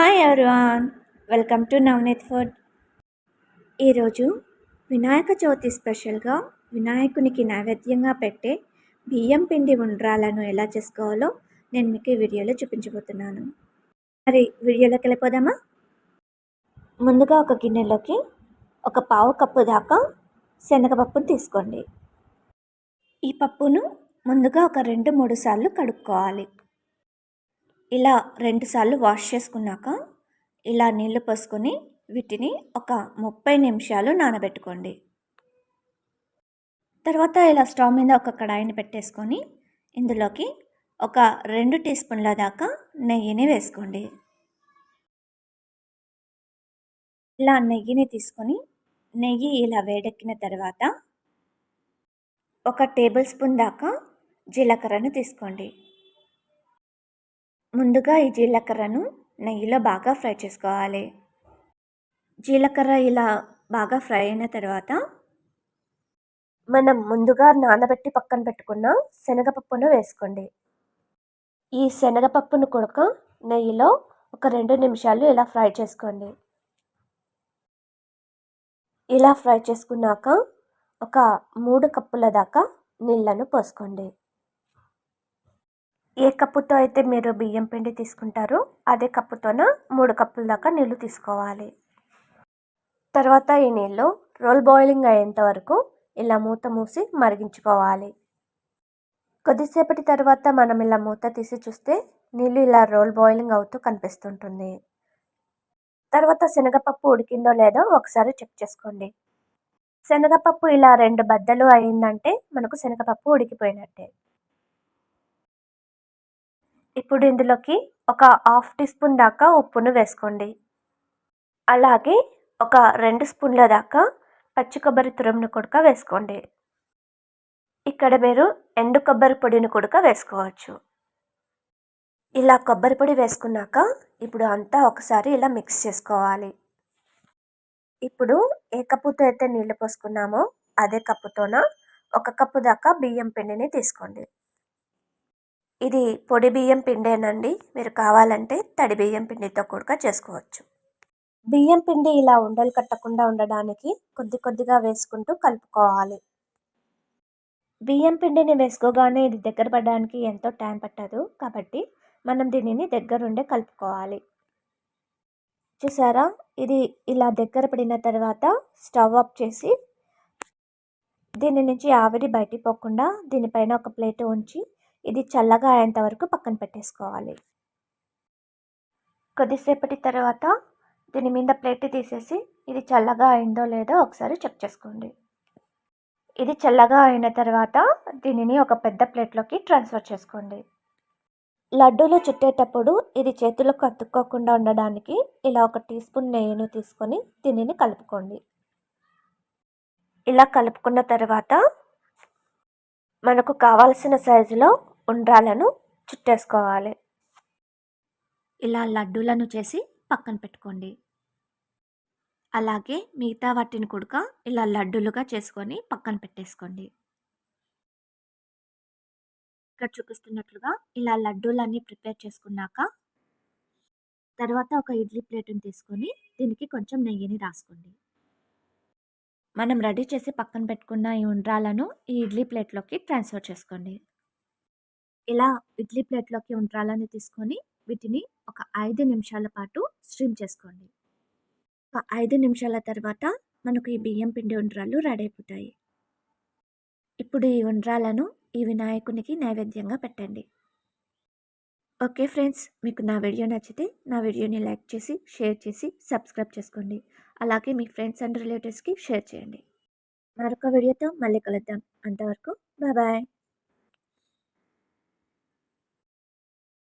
Hi everyone welcome to Navneet food ఈరోజు వినాయక చవితి స్పెషల్గా వినాయకునికి నైవేద్యంగా పెట్టే బియ్యం పిండి ఉండ్రాలను ఎలా చేసుకోవాలో నేను మీకు ఈ వీడియోలో చూపించబోతున్నాను. మరి వీడియోలోకి వెళ్ళిపోదామా? ముందుగా ఒక గిన్నెలోకి ఒక పావు కప్పు దాకా శనగపప్పును తీసుకోండి. ఈ పప్పును ముందుగా ఒక రెండు మూడు సార్లు కడుక్కోవాలి. ఇలా రెండుసార్లు వాష్ చేసుకున్నాక ఇలా నీళ్ళు పోసుకొని వీటిని ఒక ముప్పై నిమిషాలు నానబెట్టుకోండి. తర్వాత ఇలా స్టవ్ మీద ఒక కడాయిని పెట్టేసుకొని ఇందులోకి ఒక రెండు టీ స్పూన్ల దాకా నెయ్యిని వేసుకోండి. ఇలా నెయ్యిని తీసుకొని నెయ్యి ఇలా వేడెక్కిన తర్వాత ఒక టేబుల్ స్పూన్ దాకా జీలకర్రను తీసుకోండి. ముందుగా ఈ జీలకర్రను నెయ్యిలో బాగా ఫ్రై చేసుకోవాలి. జీలకర్ర ఇలా బాగా ఫ్రై అయిన తర్వాత మనం ముందుగా నానబెట్టి పక్కన పెట్టుకున్న శనగపప్పును వేసుకోండి. ఈ శనగపప్పును కొడుక నెయ్యిలో ఒక రెండు నిమిషాలు ఇలా ఫ్రై చేసుకోండి. ఇలా ఫ్రై చేసుకున్నాక ఒక మూడు కప్పుల దాకా నీళ్ళను పోసుకోండి. ఏ కప్పుతో అయితే మీరు బియ్యం పిండి తీసుకుంటారో అదే కప్పుతోన మూడు కప్పుల దాకా నీళ్ళు తీసుకోవాలి. తర్వాత ఈ నీళ్ళు రోల్ బాయిలింగ్ అయ్యేంత వరకు ఇలా మూత మూసి మరిగించుకోవాలి. కొద్దిసేపటి తర్వాత మనం ఇలా మూత తీసి చూస్తే నీళ్ళు ఇలా రోల్ బాయిలింగ్ అవుతూ కనిపిస్తుంటుంది. తర్వాత శనగపప్పు ఉడికిందో లేదో ఒకసారి చెక్ చేసుకోండి. శనగపప్పు ఇలా రెండు బద్దలు అయిందంటే మనకు శనగపప్పు ఉడికిపోయినట్టే. ఇప్పుడు ఇందులోకి ఒక హాఫ్ టీ స్పూన్ దాకా ఉప్పును వేసుకోండి. అలాగే ఒక రెండు స్పూన్ల దాకా పచ్చి కొబ్బరి తురుమును కొడుక వేసుకోండి. ఇక్కడ మీరు ఎండు కొబ్బరి పొడిని కొడుక వేసుకోవచ్చు. ఇలా కొబ్బరి పొడి వేసుకున్నాక ఇప్పుడు అంతా ఒకసారి ఇలా మిక్స్ చేసుకోవాలి. ఇప్పుడు ఏ కప్పుతో అయితే నీళ్ళు పోసుకున్నామో అదే కప్పుతోన ఒక కప్పు దాకా బియ్యం పిండిని తీసుకోండి. ఇది పొడి బియ్యం పిండేనండి. మీరు కావాలంటే తడి బియ్యం పిండితో కూడా చేసుకోవచ్చు. బియ్యం పిండి ఇలా ఉండలు కట్టకుండా ఉండడానికి కొద్ది కొద్దిగా వేసుకుంటూ కలుపుకోవాలి. బియ్యం పిండిని వేసుకోగానే ఇది దగ్గర పడడానికి ఎంతో టైం పట్టదు. కాబట్టి మనం దీనిని దగ్గరుండే కలుపుకోవాలి. చూసారా? ఇది ఇలా దగ్గర పడిన తర్వాత స్టవ్ ఆఫ్ చేసి దీని నుంచి ఆవిరి బయటికి పోకుండా దీనిపైన ఒక ప్లేట్ ఉంచి ఇది చల్లగా అయ్యేంత వరకు పక్కన పెట్టేసుకోవాలి. కొద్దిసేపటి తర్వాత దీని మీద ప్లేట్ తీసేసి ఇది చల్లగా అయిందో లేదో ఒకసారి చెక్ చేసుకోండి. ఇది చల్లగా అయిన తర్వాత దీనిని ఒక పెద్ద ప్లేట్లోకి ట్రాన్స్ఫర్ చేసుకోండి. లడ్డూలు చుట్టేటప్పుడు ఇది చేతులకు అతుక్కోకుండా ఉండడానికి ఇలా ఒక టీ స్పూన్ నెయ్యిని తీసుకొని దీనిని కలుపుకోండి. ఇలా కలుపుకున్న తర్వాత మనకు కావాల్సిన సైజులో ఉండ్రాలను చుట్టేసుకోవాలి. ఇలా లడ్డూలను చేసి పక్కన పెట్టుకోండి. అలాగే మిగతా వాటిని కూడా ఇలా లడ్డూలుగా చేసుకొని పక్కన పెట్టేసుకోండి. ఇక్కడ చూపిస్తున్నట్లుగా ఇలా లడ్డూలన్నీ ప్రిపేర్ చేసుకున్నాక తర్వాత ఒక ఇడ్లీ ప్లేట్ని తీసుకొని దీనికి కొంచెం నెయ్యిని రాసుకోండి. మనం రెడీ చేసి పక్కన పెట్టుకున్న ఈ ఉండ్రాలను ఈ ఇడ్లీ ప్లేట్లోకి ట్రాన్స్ఫర్ చేసుకోండి. ఇలా ఇడ్లీ ప్లేట్లోకి ఉండ్రాలని తీసుకొని వీటిని ఒక ఐదు నిమిషాల పాటు స్ట్రీమ్ చేసుకోండి. ఒక ఐదు నిమిషాల తర్వాత మనకు ఈ బియ్యం పిండి ఉండ్రాలు రెడీ అయిపోతాయి. ఇప్పుడు ఈ ఉండ్రాలను ఈ వినాయకునికి నైవేద్యంగా పెట్టండి. ఓకే ఫ్రెండ్స్ మీకు నా వీడియో నచ్చితే నా వీడియోని లైక్ చేసి షేర్ చేసి సబ్స్క్రైబ్ చేసుకోండి. అలాగే మీ ఫ్రెండ్స్ అండ్ రిలేటివ్స్కి షేర్ చేయండి. మరొక వీడియోతో మళ్ళీ కలుద్దాం. అంతవరకు బాయ్.